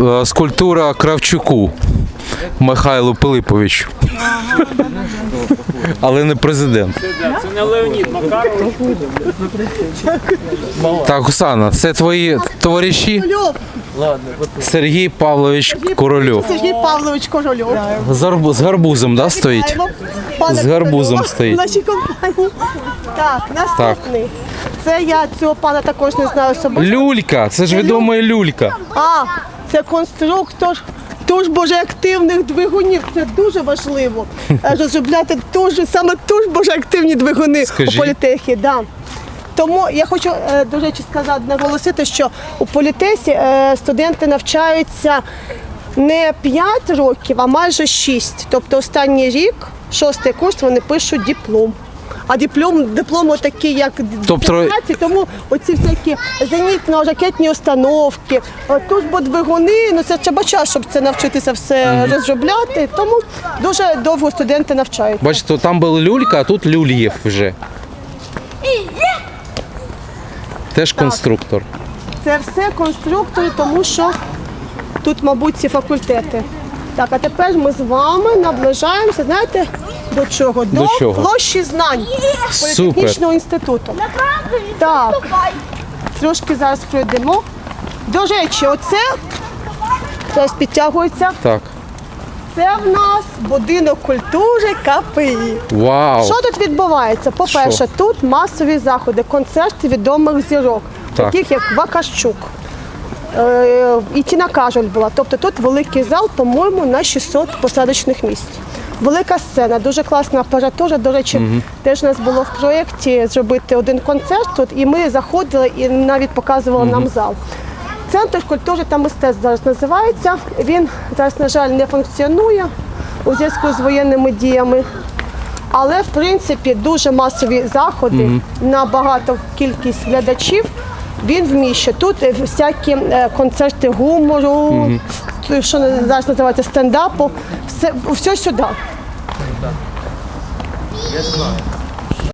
е, скульптура Кравчуку Михайлу Пилиповичу. Але не президент. Це не Леонід Макаров. Так, Оксана, це твої товариші Сергій Павлович Корольов. Сергій Павлович Корольов. З, гарбу- з гарбузом, да, стоїть? З гарбузом стоїть. в нашій компанії. Так, наступний. Це я цього пана також не знаю особисто. Люлька, це ж відома люлька. А, це конструктор турбожеактивних двигунів. Це дуже важливо. Е, Розробляти дуже, саме турбожеактивні двигуни Скажіть. у політехі. Да. Тому я хочу, е, до речі, сказати, наголосити, що у політесі е, студенти навчаються не 5 років, а майже 6. Тобто останній рік, шостий курс, вони пишуть диплом. А диплом, диплом такий, як Тобто- дисертації, тому оці всякі зенітно-ракетні установки, турбодвигуни, ну це треба час, щоб це навчитися все розробляти. Тому дуже довго студенти навчаються. Бачите, там була люлька, а тут люльєв вже. Теж конструктор. Це все конструктори, тому що тут, мабуть, ці факультети. Так, а тепер ми з вами наближаємося, знаєте, до чого? До, чого? площі знань політехнічного інституту. Так, трошки зараз пройдемо. До речі, оце зараз підтягується. Так. Це в нас будинок культури КПІ. Вау! Що тут відбувається? По-перше, Що? тут масові заходи, концерти відомих зірок, Так. таких як Вакарчук. Е, і Тіна Кажоль була. Тобто тут великий зал, по-моєму, на 600 посадочних місць. Велика сцена, дуже класна апаратура. До речі, теж у нас було в проєкті зробити один концерт тут, і ми заходили і навіть показували нам зал. Центр культури та мистецтв зараз називається. Він зараз, на жаль, не функціонує у зв'язку з воєнними діями. Але в принципі дуже масові заходи на багато кількість глядачів. Він вміщує. Тут е, всякі е, концерти гумору, ст- що на- зараз називається стендапу, все, все сюди.